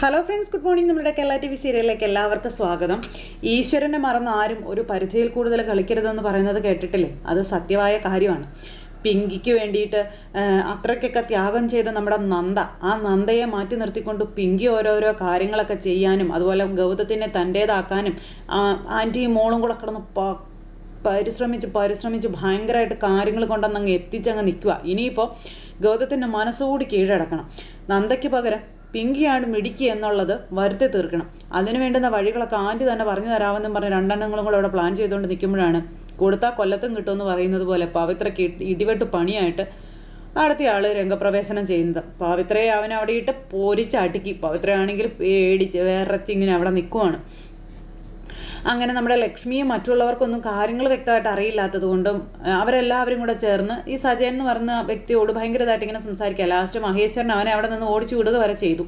Hello friends good morning നമ്മുടെ Kerala T V സീരിയലിലേക്ക് എല്ലാവർക്കും സ്വാഗതം. ഈശ്വരനെ മറന്ന് ആരും ഒരു പരിധിയിൽ കൂടുതൽ കളിക്കരുതെന്ന് പറയുന്നത് കേട്ടിട്ടില്ലേ? അത് സത്യമായ കാര്യമാണ്. പിങ്കിക്ക് വേണ്ടിയിട്ട് അത്രയ്ക്കൊക്കെ ത്യാഗം ചെയ്ത നമ്മുടെ നന്ദ ആ നന്ദയെ മാറ്റി നിർത്തിക്കൊണ്ട് പിങ്കി ഓരോരോ കാര്യങ്ങളൊക്കെ ചെയ്യാനും അതുപോലെ ഗൗതത്തിനെ തന്റേതാക്കാനും ആന്റിയും മോളും കൂടെ കിടന്ന് പരിശ്രമിച്ച് പരിശ്രമിച്ച് ഭയങ്കരമായിട്ട് കാര്യങ്ങൾ കൊണ്ടന്ന് അങ്ങ് എത്തിച്ചങ്ങ് നിൽക്കുക ഇനിയിപ്പോൾ ഗൗതത്തിന്റെ മനസ്സുകൂടി കീഴടക്കണം. നന്ദയ്ക്ക് പകരം പിങ്കിയാണ് മിടിക്കുക എന്നുള്ളത് വരുത്തി തീർക്കണം. അതിന് വേണ്ടുന്ന വഴികളൊക്കെ ആന്റി തന്നെ പറഞ്ഞു തരാമെന്നും പറഞ്ഞ് രണ്ടെണ്ണങ്ങളും കൂടെ അവിടെ പ്ലാൻ ചെയ്തുകൊണ്ട് നിൽക്കുമ്പോഴാണ് കൊടുത്താൽ കൊല്ലത്തും കിട്ടുമെന്ന് പറയുന്നത് പോലെ പവിത്രയ്ക്ക് ഇടിവെട്ട് പണിയായിട്ട് അടുത്ത ആൾ രംഗപ്രവേശനം ചെയ്യുന്നത്. പവിത്രയെ അവൻ അവിടെ ഇട്ട് പൊരിച്ചടുക്കി പവിത്രയാണെങ്കിൽ പേടിച്ച് വേറച്ച് ഇങ്ങനെ അവിടെ നിൽക്കുവാണ്. അങ്ങനെ നമ്മുടെ ലക്ഷ്മിയും മറ്റുള്ളവർക്കൊന്നും കാര്യങ്ങൾ വ്യക്തമായിട്ട് അറിയില്ലാത്തത് കൊണ്ടും അവരെല്ലാവരും കൂടെ ചേർന്ന് ഈ സജയൻ എന്ന് പറഞ്ഞ വ്യക്തിയോട് ഭയങ്കരമായിട്ട് ഇങ്ങനെ സംസാരിക്കുക. ലാസ്റ്റ് മഹേശ്വരൻ അവനെ അവിടെ നിന്ന് ഓടിച്ചു വിടുക വരെ ചെയ്തു.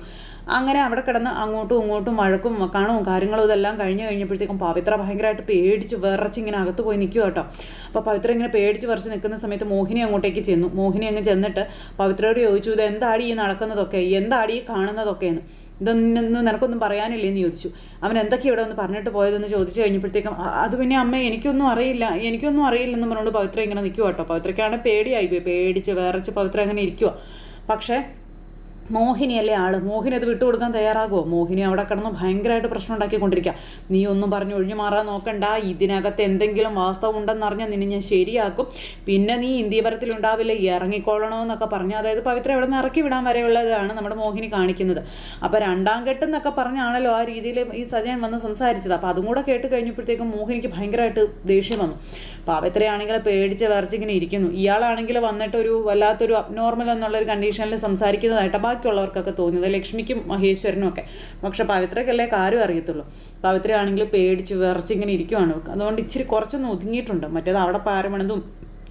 അങ്ങനെ അവിടെ കിടന്ന് അങ്ങോട്ടും ഇങ്ങോട്ടും വഴക്കും കാണും കാര്യങ്ങളും ഇതെല്ലാം കഴിഞ്ഞ് കഴിഞ്ഞപ്പോഴത്തേക്കും പവിത്ര ഭയങ്കരമായിട്ട് പേടിച്ച് വിറച്ച് ഇങ്ങനെ അകത്ത് പോയി നിൽക്കുക കേട്ടോ. അപ്പോൾ പവിത്ര ഇങ്ങനെ പേടിച്ച് വിറച്ച് നിൽക്കുന്ന സമയത്ത് മോഹിനി അങ്ങോട്ടേക്ക് ചെന്നു. മോഹിനി അങ്ങ് ചെന്നിട്ട് പവിത്രയോട് ചോദിച്ചു ഇത് എന്താടി ഈ നടക്കുന്നതൊക്കെ? എന്താടി ഈ കാണുന്നതൊക്കെ എന്ന് ഇതൊന്നും നിനക്കൊന്നും പറയാനില്ല എന്ന് ചോദിച്ചു. അവൻ എന്തൊക്കെ ഇവിടെ ഒന്ന് പറഞ്ഞിട്ട് പോയതെന്ന് ചോദിച്ചു കഴിഞ്ഞപ്പോഴത്തേക്കും "അ- അത് പിന്നെ അമ്മ എനിക്കൊന്നും അറിയില്ല എനിക്കൊന്നും അറിയില്ലെന്ന് പറഞ്ഞുകൊണ്ട് പവിത്ര ഇങ്ങനെ നിൽക്കുക കേട്ടോ. പവിത്രയ്ക്കാണ് പേടിയായി പോയി. പേടിച്ച് വേറച്ച് പവിത്ര അങ്ങനെ ഇരിക്കുക പക്ഷേ മോഹിനിയല്ലേ ആൾ? മോഹിനി അത് വിട്ടുകൊടുക്കാൻ തയ്യാറാകുമോ മോഹിനി അവിടെ കിടന്ന് ഭയങ്കരമായിട്ട് പ്രശ്നം ഉണ്ടാക്കിക്കൊണ്ടിരിക്കുക നീ ഒന്നും പറഞ്ഞ് ഒഴിഞ്ഞു മാറാൻ നോക്കണ്ട. ഇതിനകത്ത് എന്തെങ്കിലും വാസ്തവം ഉണ്ടെന്നറിഞ്ഞാൽ നിന്നെ ഞാൻ ശരിയാക്കും. പിന്നെ നീ ഇന്ത്യപരത്തിൽ ഉണ്ടാവില്ല? ഇറങ്ങിക്കൊള്ളണമെന്നൊക്കെ പറഞ്ഞു അതായത് പവിത്ര ഇവിടെ നിന്ന് ഇറക്കി വിടാൻ വരെയുള്ളതാണ് നമ്മുടെ മോഹിനി കാണിക്കുന്നത്. അപ്പോൾ രണ്ടാം കെട്ട് എന്നൊക്കെ പറഞ്ഞാണല്ലോ ആ രീതിയിൽ ഈ സജയൻ വന്ന് സംസാരിച്ചത്. അപ്പോൾ അതും കൂടെ കേട്ട് കഴിഞ്ഞപ്പോഴത്തേക്കും മോഹിനിക്ക് ഭയങ്കരമായിട്ട് ദേഷ്യം വന്നു. പവിത്രയാണെങ്കിൽ പേടിച്ച് വിറച്ചിങ്ങനെ ഇരിക്കുന്നു. ഇയാളാണെങ്കിൽ വന്നിട്ട് ഒരു വല്ലാത്തൊരു അബ്നോർമൽ എന്നുള്ളൊരു കണ്ടീഷനിൽ സംസാരിക്കുന്നതായിട്ട്. ബാക്കിയുള്ളവർക്കൊക്കെ തോന്നിയത്. ലക്ഷ്മിക്കും മഹേശ്വരനും ഒക്കെ. പക്ഷെ പവിത്രക്കല്ലേ കാര്യം അറിയത്തുള്ളൂ. പവിത്രയാണെങ്കിൽ പേടിച്ച് വിറച്ചിങ്ങനെ ഇരിക്കുവാണ്. അതുകൊണ്ട് ഇച്ചിരി കുറച്ചൊന്ന് ഒതുങ്ങിയിട്ടുണ്ട്. മറ്റേത് അവിടെ പാരമണതും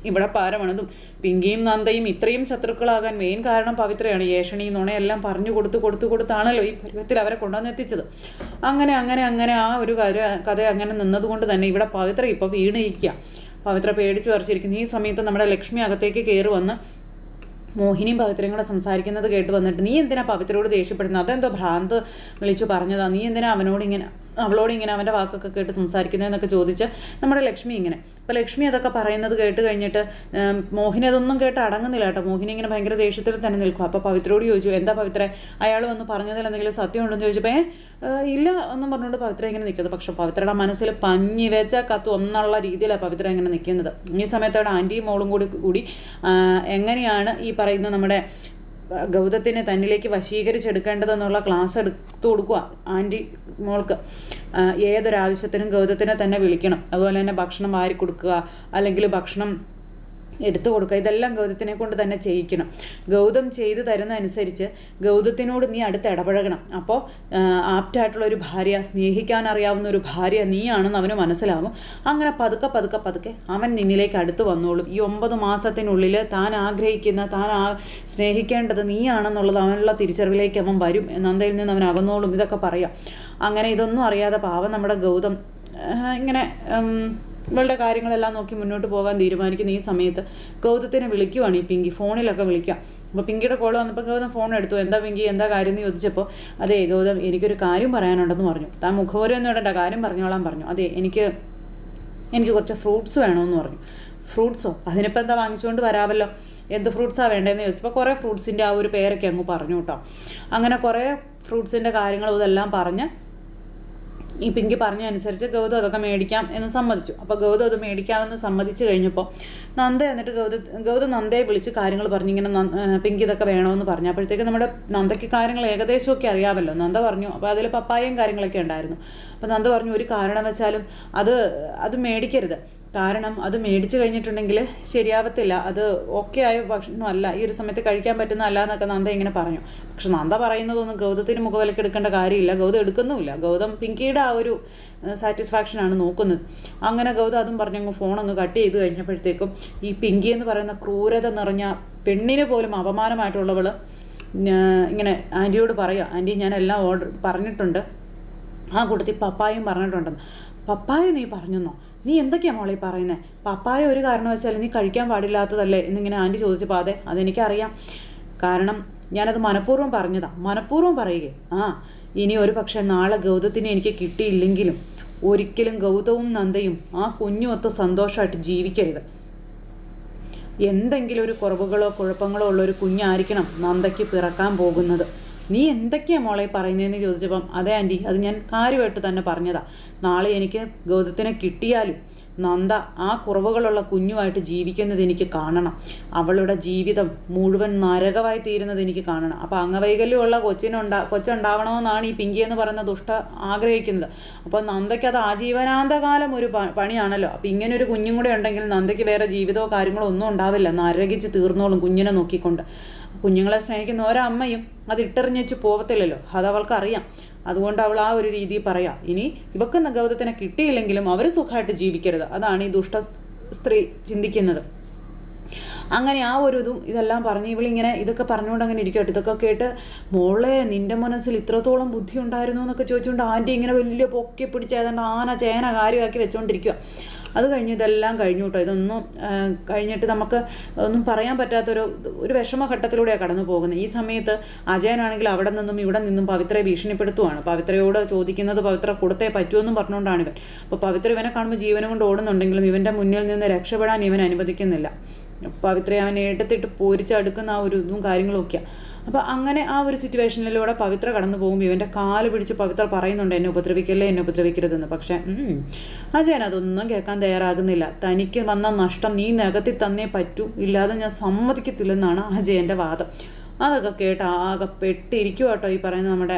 ഇവിടെ പാരമണതും പിങ്കിയും നന്ദയും ഇത്രയും ശത്രുക്കളാകാൻ മെയിൻ കാരണം പവിത്രയാണ്. യേഷണി നുണയെല്ലാം പറഞ്ഞു കൊടുത്ത് കൊടുത്തു കൊടുത്താണല്ലോ ഈ പരുവത്തിൽ അവരെ കൊണ്ടുവന്ന് എത്തിച്ചത് അങ്ങനെ അങ്ങനെ അങ്ങനെ ആ ഒരു കഥ കഥ അങ്ങനെ നിന്നതുകൊണ്ട് തന്നെ ഇവിടെ പവിത്ര ഇപ്പോൾ വീണിരിക്കുക. പവിത്ര പേടിച്ച് വരച്ചിരിക്കുന്നു ഈ സമയത്ത് നമ്മുടെ ലക്ഷ്മി അകത്തേക്ക് കയറി വന്ന് മോഹിനിയും പവിത്രയും കൂടെ സംസാരിക്കുന്നത് കേട്ട് വന്നിട്ട് നീ എന്തിനാ പവിത്രയോട് ദേഷ്യപ്പെടുന്നത്? അതെന്തോ ഭ്രാന്ത് വിളിച്ചു പറഞ്ഞതാ. നീ എന്തിനാ അവനോട് ഇങ്ങനെ അവളോട് ഇങ്ങനെ അവന്റെ വാക്കൊക്കെ കേട്ട് സംസാരിക്കുന്നതെന്നൊക്കെ ചോദിച്ച് നമ്മുടെ ലക്ഷ്മി ഇങ്ങനെ. അപ്പോൾ ലക്ഷ്മി അതൊക്കെ പറയുന്നത് കേട്ട് കഴിഞ്ഞിട്ട് മോഹിനി അതൊന്നും കേട്ട് അടങ്ങുന്നില്ല കേട്ടോ. മോഹിനി ഇങ്ങനെ ഭയങ്കര ദേഷ്യത്തിൽ തന്നെ നിൽക്കും. അപ്പോൾ പവിത്രയോട് ചോദിച്ചു എന്താ പവിത്ര? അയാൾ വന്ന് പറഞ്ഞതിൽ എന്തെങ്കിലും സത്യമുണ്ടോ എന്ന് ചോദിച്ചപ്പോൾ ഇല്ല എന്നും പറഞ്ഞുകൊണ്ട് പവിത്ര ഇങ്ങനെ നിൽക്കുന്നത്. പക്ഷെ പവിത്രയുടെ മനസ്സിൽ പഞ്ഞി വെച്ച കത്ത് ഒന്നുള്ള രീതിയിലാണ് പവിത്ര ഇങ്ങനെ നിൽക്കുന്നത്. ഈ സമയത്തോടെ ആന്റിയും മോളും കൂടി കൂടി എങ്ങനെയാണ് ഈ പറയുന്ന നമ്മുടെ ഗൗതത്തിനെ തന്നിലേക്ക് വശീകരിച്ചെടുക്കേണ്ടതെന്നുള്ള ക്ലാസ് എടുത്തു കൊടുക്കുക. ആന്റി മോൾക്ക് ഏതൊരാവശ്യത്തിനും ഗൗതത്തിനെ തന്നെ വിളിക്കണം. അതുപോലെ തന്നെ ഭക്ഷണം വാരി കൊടുക്കുക. അല്ലെങ്കിൽ ഭക്ഷണം എടുത്തു കൊടുക്കുക. ഇതെല്ലാം ഗൗതത്തിനെ കൊണ്ട് തന്നെ ചെയ്യിക്കണം. ഗൗതം ചെയ്തു തരുന്ന അനുസരിച്ച് ഗൗതത്തിനോട് നീ അടുത്ത് ഇടപഴകണം. അപ്പോൾ ആപ്റ്റായിട്ടുള്ള ഒരു ഭാര്യ സ്നേഹിക്കാൻ അറിയാവുന്ന ഒരു ഭാര്യ നീയാണെന്ന് അവന് മനസ്സിലാകും. അങ്ങനെ പതുക്കെ പതുക്കെ പതുക്കെ അവൻ നിന്നിലേക്ക് അടുത്ത് വന്നോളും. ഈ ഒമ്പത് മാസത്തിനുള്ളിൽ താൻ ആഗ്രഹിക്കുന്ന താൻ ആ സ്നേഹിക്കേണ്ടത് നീയാണെന്നുള്ളത് അവനുള്ള തിരിച്ചറിവിലേക്ക് അവൻ വരും. നന്ദയിൽ നിന്ന് അവൻ അകന്നോളും. ഇതൊക്കെ പറയാം. അങ്ങനെ ഇതൊന്നും അറിയാതെ പാവം നമ്മുടെ ഗൗതം ഇങ്ങനെ ഇവളുടെ കാര്യങ്ങളെല്ലാം നോക്കി മുന്നോട്ട് പോകാൻ തീരുമാനിക്കുന്ന ഈ സമയത്ത് ഗൗതത്തിനെ വിളിക്കുവാണ് ഈ പിങ്കി. ഫോണിലൊക്കെ വിളിക്കാം. അപ്പോൾ പിങ്കിയുടെ കോൾ വന്നപ്പോൾ ഗൗതം ഫോൺ എടുത്തു. എന്താ പിങ്കി? എന്താ കാര്യം? എന്ന് ചോദിച്ചപ്പോൾ അതെ ഗൗതം എനിക്കൊരു കാര്യം പറയാനുണ്ടെന്ന് പറഞ്ഞു. താൻ മുഖവരൊന്നും ഇടണ്ട. കാര്യം പറഞ്ഞോളാൻ പറഞ്ഞു. അതെ എനിക്ക് എനിക്ക് കുറച്ച് ഫ്രൂട്ട്സ് വേണമെന്ന് പറഞ്ഞു. ഫ്രൂട്ട്സോ? അതിനിപ്പോൾ എന്താ വാങ്ങിച്ചുകൊണ്ട് വരാമല്ലോ എന്ത് ഫ്രൂട്ട്സാണ് വേണ്ടതെന്ന് ചോദിച്ചപ്പോൾ കുറേ ഫ്രൂട്ട്സിന്റെ ആ ഒരു പേരൊക്കെ അങ്ങ് പറഞ്ഞു കേട്ടോ അങ്ങനെ കുറേ ഫ്രൂട്ട്സിന്റെ കാര്യങ്ങളും ഇതെല്ലാം പറഞ്ഞ് ഈ പിങ്കി പറഞ്ഞ അനുസരിച്ച് ഗൗതം അതൊക്കെ മേടിക്കാം എന്ന് സമ്മതിച്ചു. അപ്പോൾ ഗൗതം അത് മേടിക്കാമെന്ന് സമ്മതിച്ചു കഴിഞ്ഞപ്പോൾ നന്ദ എന്നിട്ട് ഗൗത ഗൗതം നന്ദയെ വിളിച്ച് കാര്യങ്ങൾ പറഞ്ഞു ഇങ്ങനെ പിങ്കി ഇതൊക്കെ വേണമെന്ന് പറഞ്ഞു. അപ്പോഴത്തേക്ക് നമ്മുടെ നന്ദയ്ക്ക് കാര്യങ്ങൾ ഏകദേശമൊക്കെ അറിയാമല്ലോ. നന്ദ പറഞ്ഞു അപ്പോൾ അതിൽ പപ്പായയും കാര്യങ്ങളൊക്കെ ഉണ്ടായിരുന്നു. അപ്പോൾ നന്ദ പറഞ്ഞു ഒരു കാരണവശാലും അത് അത് മേടിക്കരുത്. കാരണം അത് മേടിച്ചു കഴിഞ്ഞിട്ടുണ്ടെങ്കിൽ ശരിയാവത്തില്ല. അത് ഓക്കെ ആയ ഭക്ഷണമല്ല. ഈ ഒരു സമയത്ത് കഴിക്കാൻ പറ്റുന്നതല്ല എന്നൊക്കെ നന്ദ ഇങ്ങനെ പറഞ്ഞു. പക്ഷെ നന്ദ പറയുന്നതൊന്നും ഗൗതത്തിന് മുഖവിലക്ക് എടുക്കേണ്ട കാര്യമില്ല. ഗൗതം എടുക്കുന്നുമില്ല. ഗൗതം പിങ്കിയുടെ ആ ഒരു സാറ്റിസ്ഫാക്ഷനാണ് നോക്കുന്നത്. അങ്ങനെ ഗൗതം അതും പറഞ്ഞങ്ങ് ഫോൺ അങ്ങ് കട്ട് ചെയ്ത് കഴിഞ്ഞപ്പോഴത്തേക്കും ഈ പിങ്കി എന്ന് പറയുന്ന ക്രൂരത നിറഞ്ഞ പെണ്ണിന് പോലും അപമാനമായിട്ടുള്ളവൾ ഇങ്ങനെ ആന്റിയോട് പറയുക ആന്റി ഞാൻ എല്ലാം ഓർഡർ പറഞ്ഞിട്ടുണ്ട്. ആ കൂട്ടത്തിൽ പപ്പായും പറഞ്ഞിട്ടുണ്ടെന്ന് പപ്പായ നീ പറഞ്ഞെന്നോ? നീ എന്തൊക്കെയാ മോളെ പറയുന്നത് പപ്പായ ഒരു കാരണവശാലും നീ കഴിക്കാൻ പാടില്ലാത്തതല്ലേ എന്നിങ്ങനെ ആന്റി ചോദിച്ചപ്പോൾ അതെ അതെനിക്കറിയാം. കാരണം ഞാനത് മനഃപൂർവം പറഞ്ഞതാ. മനഃപൂർവം പറയുകയെ ആ ഇനി ഒരു പക്ഷേ നാളെ ഗൗതത്തിന് എനിക്ക് കിട്ടിയില്ലെങ്കിലും ഒരിക്കലും ഗൗതവും നന്ദയും ആ കുഞ്ഞുമൊത്ത് സന്തോഷമായിട്ട് ജീവിക്കരുത്. എന്തെങ്കിലും ഒരു കുറവുകളോ കുഴപ്പങ്ങളോ ഉള്ള ഒരു കുഞ്ഞായിരിക്കണം നന്ദയ്ക്ക് പിറക്കാൻ പോകുന്നത്. നീ എന്തൊക്കെയാണ് മോളെ പറയുന്നതെന്ന് ചോദിച്ചപ്പം അതെ ആന്റി അത് ഞാൻ കാര്യമായിട്ട് തന്നെ പറഞ്ഞതാ. നാളെ എനിക്ക് ഗൗതത്തിനെ കിട്ടിയാലും നന്ദ ആ കുറവുകളുള്ള കുഞ്ഞുമായിട്ട് ജീവിക്കുന്നത് എനിക്ക് കാണണം. അവളുടെ ജീവിതം മുഴുവൻ നരകമായി തീരുന്നത് എനിക്ക് കാണണം. അപ്പോൾ അംഗവൈകല്യമുള്ള കൊച്ചിനുണ്ടാ കൊച്ചുണ്ടാവണമെന്നാണ് ഈ പിങ്കി എന്ന് പറയുന്ന ദുഷ്ട ആഗ്രഹിക്കുന്നത്. അപ്പോൾ നന്ദയ്ക്ക് അത് ആജീവനാന്തകാലം ഒരു പണിയാണല്ലോ. അപ്പോൾ ഇങ്ങനെ ഒരു കുഞ്ഞും കൂടെ ഉണ്ടെങ്കിൽ നന്ദയ്ക്ക് വേറെ ജീവിതമോ കാര്യങ്ങളോ ഒന്നും ഉണ്ടാവില്ല. നരകിച്ച് തീർന്നോളും കുഞ്ഞിനെ നോക്കിക്കൊണ്ട്. കുഞ്ഞുങ്ങളെ സ്നേഹിക്കുന്ന ഓരോ അമ്മയും അത് ഇട്ടെറിഞ്ഞ് പോവത്തില്ലല്ലോ. അത് അവൾക്കറിയാം അതുകൊണ്ട് അവൾ ആ ഒരു രീതി പറയാം. ഇനി ഇവക്ക് ഗൗതത്തിനെ കിട്ടിയില്ലെങ്കിലും അവർ സുഖമായിട്ട് ജീവിക്കരുത്. അതാണ് ഈ ദുഷ്ട സ്ത്രീ ചിന്തിക്കുന്നത്. അങ്ങനെ ആ ഒരു ഇതും ഇതെല്ലാം പറഞ്ഞ് ഇവളിങ്ങനെ ഇതൊക്കെ പറഞ്ഞുകൊണ്ട് അങ്ങനെ ഇരിക്കട്ടെ ഇതൊക്കെ കേട്ട് മോളെ നിന്റെ മനസ്സിൽ ഇത്രത്തോളം ബുദ്ധി ഉണ്ടായിരുന്നു എന്നൊക്കെ ചോദിച്ചുകൊണ്ട് ആന്റി ഇങ്ങനെ വലിയ പൊക്കി പിടിച്ച് ആന ചേന കാര്യമാക്കി വെച്ചുകൊണ്ടിരിക്കുക അത് കഴിഞ്ഞ് ഇതെല്ലാം കഴിഞ്ഞു കേട്ടോ ഇതൊന്നും കഴിഞ്ഞിട്ട് നമുക്ക് ഒന്നും പറയാൻ പറ്റാത്തൊരു ഒരു വിഷമഘട്ടത്തിലൂടെയാണ് കടന്നു പോകുന്നത് ഈ സമയത്ത് അജയനാണെങ്കിൽ അവിടെ നിന്നും ഇവിടെ നിന്നും പവിത്രയെ ഭീഷണിപ്പെടുത്തുവാണ്. പവിത്രയോട് ചോദിക്കുന്നത് പവിത്ര കൊടുത്തേ പറ്റുമെന്നും പറഞ്ഞുകൊണ്ടാണ് ഇവൻ. അപ്പോൾ പവിത്ര ഇവനെ കാണുമ്പോൾ ജീവനം കൊണ്ട് ഓടുന്നുണ്ടെങ്കിലും ഇവന്റെ മുന്നിൽ നിന്ന് രക്ഷപ്പെടാൻ ഇവൻ അനുവദിക്കുന്നില്ല. പവിത്രയെ അവൻ എടുത്തിട്ട് പൊരിച്ചടുക്കുന്ന ആ ഒരു ഇതും കാര്യങ്ങളും ഒക്കെയാണ് അപ്പോൾ അങ്ങനെ ആ ഒരു സിറ്റുവേഷനിലൂടെ പവിത്ര കടന്നു പോകുമ്പോൾ ഇവന്റെ കാൽ പിടിച്ച് പവിത്ര പറയുന്നുണ്ട് എന്നെ ഉപദ്രവിക്കല്ലേ എന്നെ ഉപദ്രവിക്കരുതെന്ന്. പക്ഷേ അജയൻ അതൊന്നും കേൾക്കാൻ തയ്യാറാകുന്നില്ല. തനിക്ക് വന്ന നഷ്ടം നീ നികത്തി തന്നേ പറ്റൂ. ഇല്ലാതെ ഞാൻ സമ്മതിക്കത്തില്ലെന്നാണ് അജയന്റെ വാദം. അതൊക്കെ കേട്ട് ആകെ പെട്ടിരിക്കും കേട്ടോ ഈ പറയുന്ന നമ്മുടെ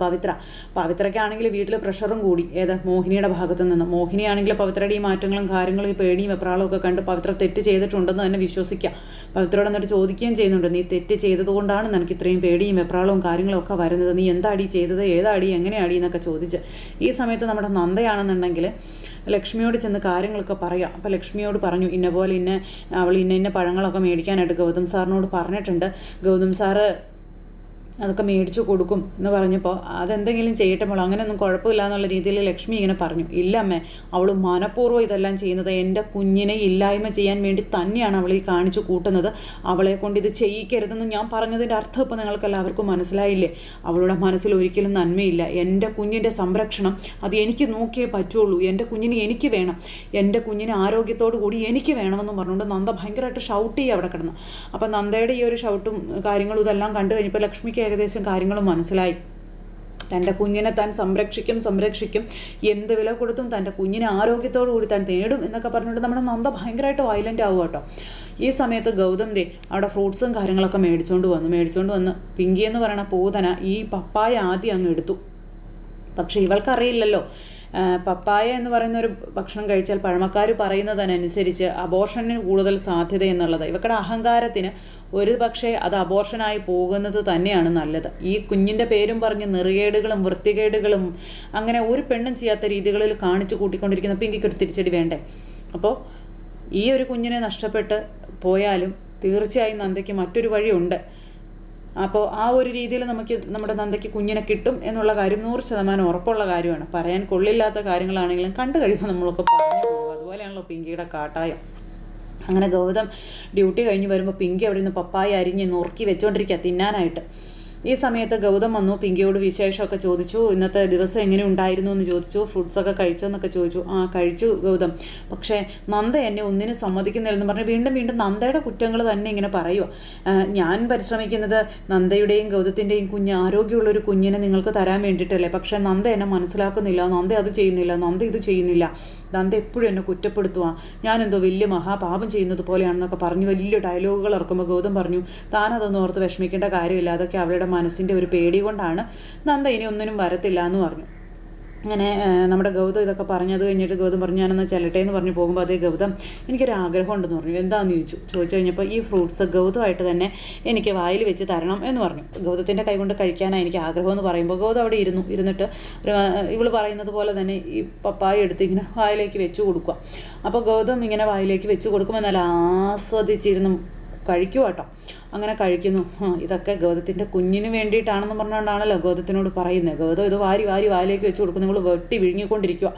പവിത്ര. പവിത്രയ്ക്കാണെങ്കിൽ വീട്ടിൽ പ്രഷറും കൂടി. ഏത്? മോഹിനിയുടെ ഭാഗത്തു നിന്ന്. മോഹിനിയാണെങ്കിൽ പവിത്രയുടെ ഈ മാറ്റങ്ങളും കാര്യങ്ങളും ഈ പേടിയും വെപ്രാളും ഒക്കെ കണ്ട് പവിത്ര തെറ്റ് ചെയ്തിട്ടുണ്ടെന്ന് തന്നെ വിശ്വസിക്കുക പവിത്രയോട് എന്നിട്ട് ചോദിക്കുകയും ചെയ്യുന്നുണ്ട്. നീ തെറ്റ് ചെയ്തതുകൊണ്ടാണ് നിനക്ക് ഇത്രയും പേടിയും വെപ്രാളവും കാര്യങ്ങളും ഒക്കെ വരുന്നത്. നീ എന്താടി ചെയ്തത്? ഏതാടി? എങ്ങനെയാടി? എന്നൊക്കെ ചോദിച്ച്. ഈ സമയത്ത് നമ്മുടെ നന്ദയാണെന്നുണ്ടെങ്കിൽ ലക്ഷ്മിയോട് ചെന്ന് കാര്യങ്ങളൊക്കെ പറയാം. അപ്പോൾ ലക്ഷ്മിയോട് പറഞ്ഞു ഇന്നപോലെ ഇന്ന അവൾ ഇന്ന ഇന്ന പഴങ്ങളൊക്കെ മേടിക്കാനായിട്ട് ഗൗതം സാറിനോട് പറഞ്ഞിട്ടുണ്ട്. ഗൗതം സാറ് അതൊക്കെ മേടിച്ചു കൊടുക്കും എന്ന് പറഞ്ഞപ്പോൾ അതെന്തെങ്കിലും ചെയ്യട്ടെ മോൾ അങ്ങനെയൊന്നും കുഴപ്പമില്ല എന്നുള്ള രീതിയിൽ ലക്ഷ്മി ഇങ്ങനെ പറഞ്ഞു. ഇല്ല അമ്മേ അവൾ മനഃപൂർവം ഇതെല്ലാം ചെയ്യുന്നത് എന്റെ കുഞ്ഞിനെ ഇല്ലായ്മ ചെയ്യാൻ വേണ്ടി തന്നെയാണ് അവൾ ഈ കാണിച്ചു കൂട്ടുന്നത്. അവളെ കൊണ്ട് ഇത് ചെയ്യിക്കരുതെന്ന് ഞാൻ പറഞ്ഞതിന്റെ അർത്ഥം ഇപ്പോൾ നിങ്ങൾക്ക് എല്ലാവർക്കും മനസ്സിലായില്ലേ? അവളുടെ മനസ്സിൽ ഒരിക്കലും നന്മയില്ല. എന്റെ കുഞ്ഞിന്റെ സംരക്ഷണം അത് എനിക്ക് നോക്കിയേ പറ്റുള്ളൂ. എന്റെ കുഞ്ഞിനെ എനിക്ക് വേണം. എന്റെ കുഞ്ഞിനെ ആരോഗ്യത്തോടു കൂടി എനിക്ക് വേണമെന്നും പറഞ്ഞുകൊണ്ട് നന്ദ ഭയങ്കരമായിട്ട് ഷൗട്ട് ചെയ്യുക അവിടെ കിടന്നു. അപ്പം നന്ദയുടെ ഈ ഒരു ഷൗട്ടും കാര്യങ്ങളും ഇതെല്ലാം കണ്ടു കഴിഞ്ഞപ്പോൾ ലക്ഷ്മിക്ക് ഏകദേശം കാര്യങ്ങളും മനസ്സിലായി. തന്റെ കുഞ്ഞിനെ താൻ സംരക്ഷിക്കും സംരക്ഷിക്കും. എന്ത് വില കൊടുത്തും തന്റെ കുഞ്ഞിനെ ആരോഗ്യത്തോടു കൂടി താൻ തേടും എന്നൊക്കെ പറഞ്ഞിട്ട് നമ്മുടെ നന്ദ ഭയങ്കരമായിട്ട് വയലന്റ് ആവുക കേട്ടോ. ഈ സമയത്ത് ഗൗതം ദേ അവിടെ ഫ്രൂട്ട്സും കാര്യങ്ങളൊക്കെ മേടിച്ചുകൊണ്ട് വന്നു മേടിച്ചുകൊണ്ട് വന്ന് പിങ്കി എന്ന് പറയുന്ന പൂതന ഈ പപ്പായ ആദ്യം അങ്ങ് എടുത്തു. പക്ഷേ ഇവൾക്കറിയില്ലല്ലോ. പപ്പായ എന്ന് പറയുന്ന ഒരു ഭക്ഷണം കഴിച്ചാൽ പഴമക്കാർ പറയുന്നതിനനുസരിച്ച് അബോർഷന് കൂടുതൽ സാധ്യത എന്നുള്ളത്. ഇവക്കടെ അഹങ്കാരത്തിന് ഒരു പക്ഷേ അത് അബോർഷനായി പോകുന്നത് തന്നെയാണ് നല്ലത്. ഈ കുഞ്ഞിന്റെ പേരും പറഞ്ഞ് നെറികേടുകളും വൃത്തികേടുകളും അങ്ങനെ ഒരു പെണ്ണും ചെയ്യാത്ത രീതികളിൽ കാണിച്ചു കൂട്ടിക്കൊണ്ടിരിക്കുന്ന പിങ്കിക്ക് ഒരു തിരിച്ചടി വേണ്ടേ? അപ്പോൾ ഈ ഒരു കുഞ്ഞിനെ നഷ്ടപ്പെട്ട് പോയാലും തീർച്ചയായും നന്ദയ്ക്ക് മറ്റൊരു വഴിയുണ്ട്. അപ്പോൾ ആ ഒരു രീതിയിൽ നമുക്ക് നമ്മുടെ നന്ദയ്ക്ക് കുഞ്ഞിനെ കിട്ടും എന്നുള്ള കാര്യം നൂറ് ശതമാനം ഉറപ്പുള്ള കാര്യമാണ്. പറയാൻ കൊള്ളില്ലാത്ത കാര്യങ്ങളാണെങ്കിലും കണ്ടു കഴിയുമ്പോൾ നമ്മളൊക്കെ പറഞ്ഞു പോകും. അതുപോലെയാണല്ലോ പിങ്കിയുടെ കാട്ടായം. അങ്ങനെ ഗൗതം ഡ്യൂട്ടി കഴിഞ്ഞ് വരുമ്പോൾ പിങ്കി അവിടെ നിന്ന് പപ്പായ അരിഞ്ഞ് നുറുക്കി വെച്ചുകൊണ്ടിരിക്കുക തിന്നാനായിട്ട്. ഈ സമയത്ത് ഗൗതം വന്നു പിങ്കിയോട് വിശേഷമൊക്കെ ചോദിച്ചു ഇന്നത്തെ ദിവസം എങ്ങനെ ഉണ്ടായിരുന്നു? എന്ന് ചോദിച്ചു ഫ്രൂട്ട്സൊക്കെ കഴിച്ചോ? എന്നൊക്കെ ചോദിച്ചു. ആ കഴിച്ചു ഗൗതം. പക്ഷേ നന്ദ എന്നെ ഒന്നിനും സമ്മതിക്കുന്നില്ലെന്ന് പറഞ്ഞ് വീണ്ടും വീണ്ടും നന്ദയുടെ കുറ്റങ്ങൾ തന്നെ ഇങ്ങനെ പറയുക ഞാൻ പരിശ്രമിക്കുന്നത് നന്ദയുടെയും ഗൗതത്തിന്റെയും കുഞ്ഞ് ആരോഗ്യമുള്ളൊരു കുഞ്ഞിനെ നിങ്ങൾക്ക് തരാൻ വേണ്ടിയിട്ടല്ലേ? പക്ഷേ നന്ദ എന്നെ മനസ്സിലാക്കുന്നില്ല. നന്ദ അത് ചെയ്യുന്നില്ല. നന്ദ ഇത് ചെയ്യുന്നില്ല. നന്ദ എപ്പോഴും എന്നെ കുറ്റപ്പെടുത്തുക ഞാനെന്തോ വലിയ മഹാപാപം ചെയ്യുന്നത് പോലെയാണെന്നൊക്കെ പറഞ്ഞു വലിയ ഡയലോഗുകൾ ഇറക്കുമ്പോൾ ഗൗതം പറഞ്ഞു താൻ അതൊന്നും ഓർത്ത് വിഷമിക്കേണ്ട കാര്യമില്ല. അതൊക്കെ അവളുടെ മനസ്സിന്റെ ഒരു പേടി കൊണ്ടാണ്. നന്ദ ഇനി ഒന്നിനും വരത്തില്ല എന്ന് പറഞ്ഞു. അങ്ങനെ നമ്മുടെ ഗൗതം ഇതൊക്കെ പറഞ്ഞു അത് കഴിഞ്ഞിട്ട് ഗൗതം പറഞ്ഞു ഞാനൊന്ന് ചെല്ലട്ടെ എന്ന് പറഞ്ഞ് പോകുമ്പോൾ അതേ ഗൗതം എനിക്കൊരു ആഗ്രഹം ഉണ്ടെന്ന് പറഞ്ഞു എന്താണെന്ന് ചോദിച്ചു. ചോദിച്ചു കഴിഞ്ഞപ്പോൾ ഈ ഫ്രൂട്ട്സ് ഗൗതമായിട്ട് തന്നെ എനിക്ക് വായിൽ വെച്ച് തരണം എന്ന് പറഞ്ഞു. ഗൗതത്തിന്റെ കൈ കൊണ്ട് കഴിക്കാനാണ് എനിക്ക് ആഗ്രഹം എന്ന് പറയുമ്പോൾ ഗൗതം അവിടെ ഇരുന്നു. ഇരുന്നിട്ട് ഒരു ഇവൾ പറയുന്നത് പോലെ തന്നെ ഈ പപ്പായ എടുത്ത് ഇങ്ങനെ വായിലേക്ക് വെച്ച് കൊടുക്കുക. അപ്പോൾ ഗൗതം ഇങ്ങനെ വായിലേക്ക് വെച്ച് കൊടുക്കുമ്പോൾ നല്ല ആസ്വദിച്ചിരുന്നു. കഴിക്കുക കേട്ടോ. അങ്ങനെ കഴിക്കുന്നു. ഇതൊക്കെ ഗൗതത്തിന്റെ കുഞ്ഞിന് വേണ്ടിയിട്ടാണെന്ന് പറഞ്ഞുകൊണ്ടാണല്ലോ ഗൗതത്തിനോട് പറയുന്നത് ഗൗതം ഇത് വാരി വാരി വായിലേക്ക് വെച്ച് കൊടുക്കും നിങ്ങൾ വെട്ടി വിഴുങ്ങിക്കൊണ്ടിരിക്കുക.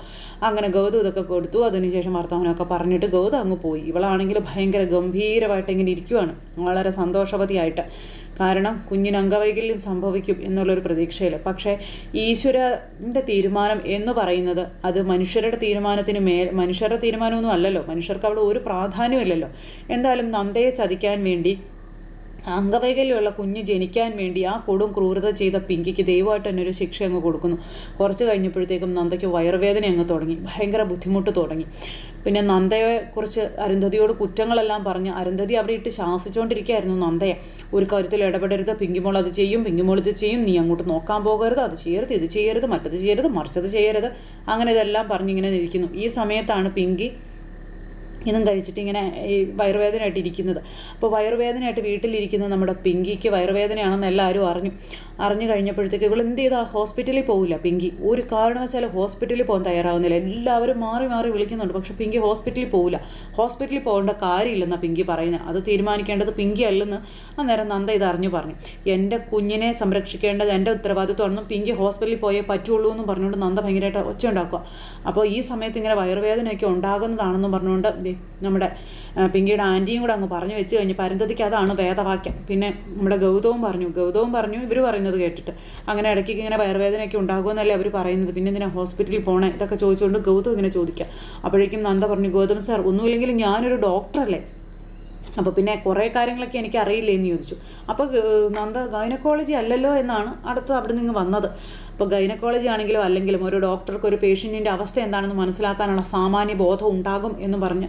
അങ്ങനെ ഗൗതം ഇതൊക്കെ കൊടുത്തു. അതിനുശേഷം വർത്തമാനമൊക്കെ പറഞ്ഞിട്ട് ഗൗതം അങ്ങ് പോയി. ഇവളാണെങ്കിൽ ഭയങ്കര ഗംഭീരമായിട്ട് ഇങ്ങനെ ഇരിക്കുവാണ്. വളരെ സന്തോഷവതിയായിട്ട്. കാരണം കുഞ്ഞിന് അംഗവൈകല്യം സംഭവിക്കും എന്നുള്ളൊരു പ്രതീക്ഷയിൽ പക്ഷേ ഈശ്വരന്റെ തീരുമാനം എന്ന് പറയുന്നത് അത് മനുഷ്യരുടെ തീരുമാനത്തിന് മേൽ മനുഷ്യരുടെ തീരുമാനമൊന്നും അല്ലല്ലോ. മനുഷ്യർക്ക് അവിടെ ഒരു പ്രാധാന്യമില്ലല്ലോ. എന്തായാലും നന്ദയെ ചതിക്കാൻ വേണ്ടി അംഗവൈകല്യമുള്ള കുഞ്ഞ് ജനിക്കാൻ വേണ്ടി ആ കൊടും ക്രൂരത ചെയ്ത പിങ്കിക്ക് ദൈവമായിട്ട് തന്നെ ഒരു ശിക്ഷ അങ്ങ് കൊടുക്കുന്നു. കുറച്ച് കഴിഞ്ഞപ്പോഴത്തേക്കും നന്ദയ്ക്ക് വയറുവേദന അങ്ങ് തുടങ്ങി. ഭയങ്കര ബുദ്ധിമുട്ട് തുടങ്ങി. പിന്നെ നന്ദയെക്കുറിച്ച് അരുന്ധതിയോട് കുറ്റങ്ങളെല്ലാം പറഞ്ഞ് അരുന്ധതി അവിടെ ഇട്ട് ശാസിച്ചുകൊണ്ടിരിക്കുകയായിരുന്നു നന്ദയെ. ഒരു കാര്യത്തിൽ ഇടപെടരുത്. പിങ്കിമോൾ അത് ചെയ്യും. പിങ്കിമോൾ ഇത് ചെയ്യും. നീ അങ്ങോട്ട് നോക്കാൻ പോകരുത്. അത് ചെയ്യരുത്. ഇത് ചെയ്യരുത്. മറ്റത് ചെയ്യരുത്. മറിച്ചത് ചെയ്യരുത്. അങ്ങനെ ഇതെല്ലാം പറഞ്ഞിങ്ങനെ നിൽക്കുന്നു. ഈ സമയത്താണ് പിങ്കി ഇതും കഴിച്ചിട്ട് ഇങ്ങനെ ഈ വയറുവേദനയായിട്ട് ഇരിക്കുന്നത്. അപ്പോൾ വയറുവേദനയായിട്ട് വീട്ടിലിരിക്കുന്ന നമ്മുടെ പിങ്കിക്ക് വയറുവേദനയാണെന്ന് എല്ലാവരും അറിഞ്ഞു. അറിഞ്ഞു കഴിഞ്ഞപ്പോഴത്തേക്ക് ഇവൾ എന്ത് ചെയ്താൽ ഹോസ്പിറ്റലിൽ പോകില്ല പിങ്കി. ഒരു കാരണവശാലും ഹോസ്പിറ്റലിൽ പോകാൻ തയ്യാറാവുന്നില്ല. എല്ലാവരും മാറി മാറി വിളിക്കുന്നുണ്ട്. പക്ഷേ പിങ്കി ഹോസ്പിറ്റലിൽ പോകില്ല ഹോസ്പിറ്റലിൽ പോകേണ്ട കാര്യമില്ലെന്നാണ് പിങ്കി പറയുന്നത് അത് തീരുമാനിക്കേണ്ടത് പിങ്കി അല്ലെന്ന് അന്നേരം നന്ദ ഇത് അറിഞ്ഞു പറഞ്ഞു. എന്റെ കുഞ്ഞിനെ സംരക്ഷിക്കേണ്ടത് എന്റെ ഉത്തരവാദിത്വമാണെന്നും പിങ്കി ഹോസ്പിറ്റലിൽ പോയേ പറ്റുള്ളൂ എന്നും പറഞ്ഞുകൊണ്ട് നന്ദ ഭയങ്കരമായിട്ട് ഒച്ച ഉണ്ടാക്കുക അപ്പോൾ ഈ സമയത്ത് ഇങ്ങനെ വയറുവേദനയൊക്കെ ഉണ്ടാകുന്നതാണെന്നും പറഞ്ഞുകൊണ്ട് നമ്മുടെ പിങ്കിയുടെ ആന്റിയും കൂടെ അങ്ങ് പറഞ്ഞു വെച്ച് കഴിഞ്ഞ് പരന്തതിക്ക് അതാണ് വേദവാക്യം. പിന്നെ നമ്മുടെ ഗൗതവും പറഞ്ഞു ഗൗതവും പറഞ്ഞു ഇവർ പറയുന്നത് കേട്ടിട്ട്. അങ്ങനെ ഇടയ്ക്ക് ഇങ്ങനെ വയറുവേദനയൊക്കെ ഉണ്ടാകുമെന്നല്ലേ അവർ പറയുന്നത്. പിന്നെ എന്തിനാ ഹോസ്പിറ്റലിൽ പോകണേ ഇതൊക്കെ ചോദിച്ചുകൊണ്ട് ഗൗതം ഇങ്ങനെ ചോദിക്കുക അപ്പോഴേക്കും നന്ദ പറഞ്ഞു ഗൗതം സാർ ഒന്നുമില്ലെങ്കിലും ഞാനൊരു ഡോക്ടറല്ലേ? അപ്പോൾ പിന്നെ കുറേ കാര്യങ്ങളൊക്കെ എനിക്ക് അറിയില്ലേ എന്ന് ചോദിച്ചു അപ്പോൾ നന്ദ ഗൈനക്കോളജി അല്ലല്ലോ എന്നാണ് അടുത്ത് അവിടെ നിന്ന് വന്നത്. അപ്പോൾ ഗൈനക്കോളജി ആണെങ്കിലും അല്ലെങ്കിലും ഒരു ഡോക്ടർക്ക് ഒരു പേഷ്യന്റിന്റെ അവസ്ഥ എന്താണെന്ന് മനസ്സിലാക്കാനുള്ള സാമാന്യ ബോധം ഉണ്ടാകും എന്ന് പറഞ്ഞ്.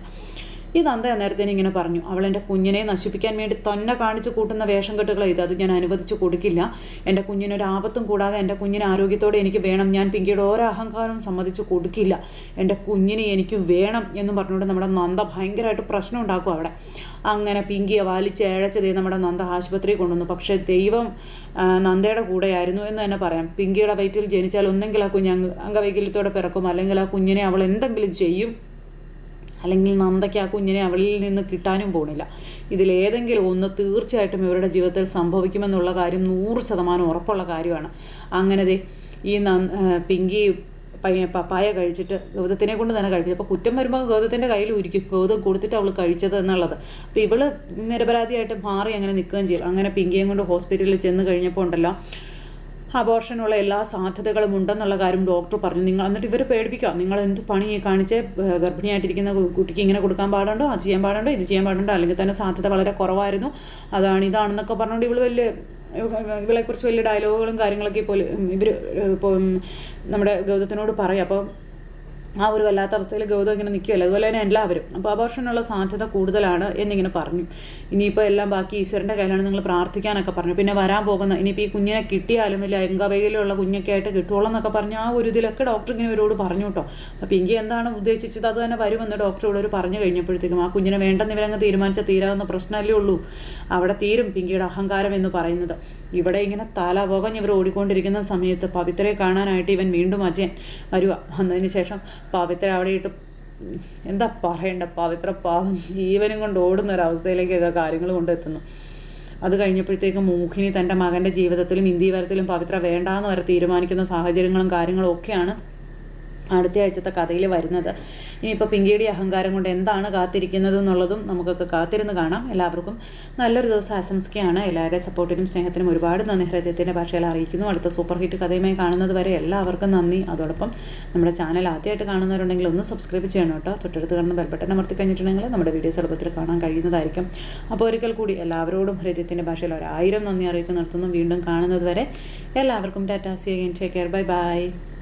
ഈ തന്ത അന്നേരത്തേന് ഇങ്ങനെ പറഞ്ഞു. അവൾ എന്റെ കുഞ്ഞിനെ നശിപ്പിക്കാൻ വേണ്ടി തന്നെ കാണിച്ചു കൂട്ടുന്ന വേഷം കെട്ടുകളെ ഇത്. അത് ഞാൻ അനുവദിച്ചു കൊടുക്കില്ല. എന്റെ കുഞ്ഞിനൊരു ആപത്തും കൂടാതെ എന്റെ കുഞ്ഞിന് ആരോഗ്യത്തോടെ എനിക്ക് വേണം. ഞാൻ പിങ്കിയുടെ ഓരോ അഹങ്കാരവും സമ്മതിച്ചു കൊടുക്കില്ല. എന്റെ കുഞ്ഞിനെ എനിക്ക് വേണം എന്ന് പറഞ്ഞുകൊണ്ട് നമ്മുടെ നന്ദ ഭയങ്കരമായിട്ട് പ്രശ്നം ഉണ്ടാക്കും അവിടെ. അങ്ങനെ പിങ്കിയെ വലിച്ച് ഏഴച്ചതേ നമ്മുടെ നന്ദ ആശുപത്രിയിൽ കൊണ്ടുവന്നു. പക്ഷേ ദൈവം നന്ദയുടെ കൂടെയായിരുന്നു എന്ന് തന്നെ പറയാം. പിങ്കിയുടെ വയറ്റിൽ ജനിച്ചാൽ ഒന്നെങ്കിൽ ആ കുഞ്ഞ് അംഗവൈകല്യത്തോടെ പിറക്കും. അല്ലെങ്കിൽ ആ കുഞ്ഞിനെ അവൾ എന്തെങ്കിലും ചെയ്യും. അല്ലെങ്കിൽ നന്ദയ്ക്ക് ആ കുഞ്ഞിനെ അവളിൽ നിന്ന് കിട്ടാനും പോണില്ല. ഇതിലേതെങ്കിലും ഒന്ന് തീർച്ചയായിട്ടും ഇവരുടെ ജീവിതത്തിൽ സംഭവിക്കുമെന്നുള്ള കാര്യം നൂറ് ശതമാനം ഉറപ്പുള്ള കാര്യമാണ്. അങ്ങനെ ഈ പിങ്കി പയ്യ പപ്പായ കഴിച്ചിട്ട് ഗൗതത്തിനെ കൊണ്ട് തന്നെ കഴിച്ചു അപ്പോൾ കുറ്റം വരുമ്പോൾ ഗൗതത്തിന്റെ കയ്യിൽ ഉരിക്കും ഗൗതം കൊടുത്തിട്ട് അവൾ കഴിച്ചത് എന്നുള്ളത്. അപ്പോൾ ഇവൾ നിരപരാധിയായിട്ട് മാറി അങ്ങനെ നിൽക്കുകയും ചെയ്യും അങ്ങനെ പിങ്കിയും കൊണ്ട് ഹോസ്പിറ്റലിൽ ചെന്ന് കഴിഞ്ഞപ്പോൾ ഉണ്ടല്ലോ അബോർഷനുള്ള എല്ലാ സാധ്യതകളും ഉണ്ടെന്നുള്ള കാര്യം ഡോക്ടർ പറഞ്ഞു. നിങ്ങൾ എന്നിട്ട് ഇവർ പേടിപ്പിക്കുക. നിങ്ങൾ എന്ത് പണി കാണിച്ച്? ഗർഭിണിയായിട്ടിരിക്കുന്ന കുട്ടിക്ക് ഇങ്ങനെ കൊടുക്കാൻ പാടുണ്ടോ? അത് ചെയ്യാൻ പാടുണ്ടോ? ഇത് ചെയ്യാൻ പാടുണ്ടോ? അല്ലെങ്കിൽ തന്നെ സാധ്യത വളരെ കുറവായിരുന്നു. അതാണ് ഇതാണെന്നൊക്കെ പറഞ്ഞുകൊണ്ട് ഇവൾ വലിയ ഇവളെക്കുറിച്ച് വലിയ ഡയലോഗുകളും കാര്യങ്ങളൊക്കെ ഇപ്പോൾ ഇവർ നമ്മുടെ ഗൗതത്തിനോട് പറയും. അപ്പോൾ ആ ഒരു വല്ലാത്ത അവസ്ഥയിൽ ഗൗതം ഇങ്ങനെ നിൽക്കുകയല്ലേ അതുപോലെ തന്നെ എല്ലാവരും. അപ്പോൾ അബോർഷനുള്ള സാധ്യത കൂടുതലാണ് എന്നിങ്ങനെ പറഞ്ഞു. ഇനിയിപ്പോൾ എല്ലാം ബാക്കി ഈശ്വരന്റെ കയ്യിലാണ് നിങ്ങൾ പ്രാർത്ഥിക്കാനൊക്കെ പറഞ്ഞു. പിന്നെ വരാൻ പോകുന്ന ഇനിയിപ്പോൾ ഈ കുഞ്ഞിനെ കിട്ടിയാലും ഇല്ല അംഗവൈകല്യമുള്ള കുഞ്ഞൊക്കെ ആയിട്ട് കിട്ടുള്ളൂ എന്നൊക്കെ പറഞ്ഞ് ആ ഒരു ഇതിലൊക്കെ ഡോക്ടർ ഇങ്ങനെ ഇവരോട് പറഞ്ഞു കേട്ടോ. അപ്പോൾ ഇങ്ങനെ എന്താണ് ഉദ്ദേശിച്ചത്? അത് തന്നെ വരുമെന്ന് ഡോക്ടർ ഇവിടെ ഒരു പറഞ്ഞു കഴിഞ്ഞപ്പോഴത്തേക്കും. ആ കുഞ്ഞിനെ വേണ്ടെന്ന് ഇവരങ്ങ് തീരുമാനിച്ച തീരാവുന്ന പ്രശ്നമല്ലേ ഉള്ളൂ. അവിടെ തീരും പിങ്കിയുടെ അഹങ്കാരം എന്ന് പറയുന്നത്. ഇവിടെ ഇങ്ങനെ തലപോകഞ്ഞ് ഇവർ ഓടിക്കൊണ്ടിരിക്കുന്ന സമയത്ത് പവിത്രയെ കാണാനായിട്ട് ഇവൻ വീണ്ടും അജയൻ വരുക വന്നതിന് ശേഷം പവിത്ര അവിടെ ഇട്ട് എന്താ പറയണ്ട? പവിത്ര പാവം ജീവനും കൊണ്ട് ഓടുന്ന ഒരു അവസ്ഥയിലേക്കൊക്കെ കാര്യങ്ങൾ കൊണ്ടെത്തുന്നു. അത് കഴിഞ്ഞപ്പോഴത്തേക്കും മോഹിനി തന്റെ മകന്റെ ജീവിതത്തിലും ഇന്ത്യവരത്തിലും പവിത്ര വേണ്ടാന്ന് വരെ തീരുമാനിക്കുന്ന സാഹചര്യങ്ങളും കാര്യങ്ങളും ഒക്കെയാണ് അടുത്ത ആഴ്ചത്തെ കഥയിൽ വരുന്നത്. ഇനിയിപ്പോൾ പിങ്കിയുടെ അഹങ്കാരം കൊണ്ട് എന്താണ് കാത്തിരിക്കുന്നത് എന്നുള്ളതും നമുക്കൊക്കെ കാത്തിരുന്ന് കാണാം. എല്ലാവർക്കും നല്ലൊരു ദിവസം ആശംസിക്കുകയാണ്. എല്ലാവരുടെ സപ്പോർട്ടിനും സ്നേഹത്തിനും ഒരുപാട് നന്ദി. ഹൃദയത്തിന്റെ ഭാഷയിൽ അറിയിക്കുന്നു. അടുത്ത സൂപ്പർ ഹിറ്റ് കഥയുമായി കാണുന്നത് വരെ എല്ലാവർക്കും നന്ദി. അതോടൊപ്പം നമ്മുടെ ചാനൽ ആദ്യമായിട്ട് കാണുന്നവരുണ്ടെങ്കിൽ ഒന്ന് സബ്സ്ക്രൈബ് ചെയ്യണം കേട്ടോ. തൊട്ടടുത്ത് കാണുന്ന ബെൽബട്ടൺ അമർത്തി കഴിഞ്ഞിട്ടുണ്ടെങ്കിൽ നമ്മുടെ വീഡിയോസ് എളുപ്പത്തിൽ കാണാൻ കഴിയുന്നതായിരിക്കും. അപ്പോൾ ഒരിക്കൽ കൂടി എല്ലാവരോടും ഹൃദയത്തിന്റെ ഭാഷയിൽ ഒരായിരം നന്ദി അറിയിച്ച് നിർത്തുന്നു. വീണ്ടും കാണുന്നത് വരെ എല്ലാവർക്കും tata. See again take care bye bye